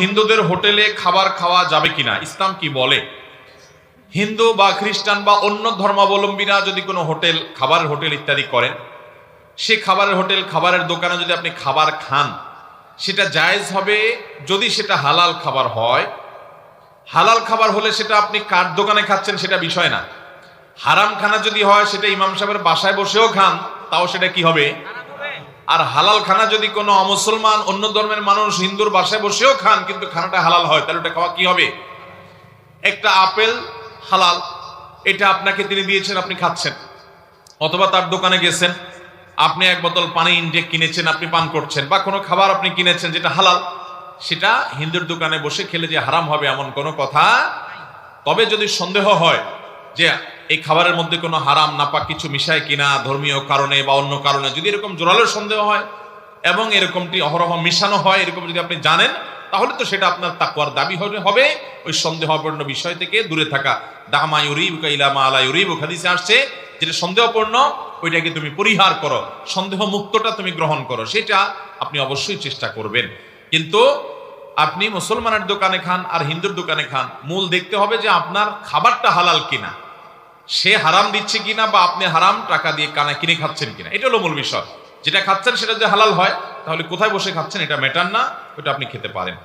হিন্দুদের হোটেলে খাবার খাওয়া যাবে কিনা? ইসলাম কি বলে? হিন্দু বা খ্রিস্টান বা অন্য ধর্মাবলম্বীরা যদি কোনো হোটেল খাবারের হোটেল ইত্যাদি করেন, সে খাবারের হোটেল, খাবারের দোকানে যদি আপনি খাবার খান, সেটা জায়েজ হবে যদি সেটা হালাল খাবার হয়। হালাল খাবার হলে সেটা আপনি কার দোকানে খাচ্ছেন সেটা বিষয় না। হারাম খানা যদি হয়, সেটা ইমাম সাহেবের বাসায় বসেও খান, তাও সেটা কি হবে? আর হালাল খানা যদি কোনো অমুসলমান, অন্য ধর্মের মানুষ হিন্দুর বাসায় বসেও খান, কিন্তু খানাটা হালাল হয়, তাহলে ওটা খাওয়া কি হবে? একটা আপেল হালাল, এটা আপনাকে তিনি দিয়েছেন, আপনি খাচ্ছেন। অথবা তার দোকানে গেছেন, আপনি এক বোতল পানি ইনটেক কিনেছেন, আপনি পান করছেন, বা কোনো খাবার আপনি কিনেছেন যেটা হালাল, সেটা হিন্দুর দোকানে বসে খেলে যে হারাম হবে এমন কোনো কথা তবে যদি সন্দেহ হয় যে এই খাবারের মধ্যে কোনো হারাম, নাপাক কিছু মিশায় কিনা, ধর্মীয় কারণে বা অন্য কারণে, যদি এরকম জোরালো সন্দেহ হয় এবং এরকমটি অহরহ মিশানো হয়, এরকম যদি আপনি জানেন, তাহলে তো সেটা আপনার তাকুয়ার দাবি হবে ওই সন্দেহপূর্ণ বিষয় থেকে দূরে থাকা। দামা ইউরিব ইলামা আলা ইউরিব হাদিসে আসছে, যেটা সন্দেহপূর্ণ, ওইটাকে তুমি পরিহার করো সন্দেহ মুক্তটা তুমি গ্রহণ করো, সেটা আপনি অবশ্যই চেষ্টা করবেন। কিন্তু আপনি মুসলমানের দোকানে খান আর হিন্দুর দোকানে খান, মূল দেখতে হবে যে আপনার খাবারটা হালাল কিনা। সে হারাম দিচ্ছে কিনা বা আপনি হারাম টাকা দিয়ে কানা কিনে খাচ্ছেন কিনা, এটা হলো মূল বিষয়। যেটা খাচ্ছেন সেটা যদি হালাল হয়, তাহলে কোথায় বসে খাচ্ছেন? এটা ম্যাটার না, ওটা আপনি খেতে পারেন।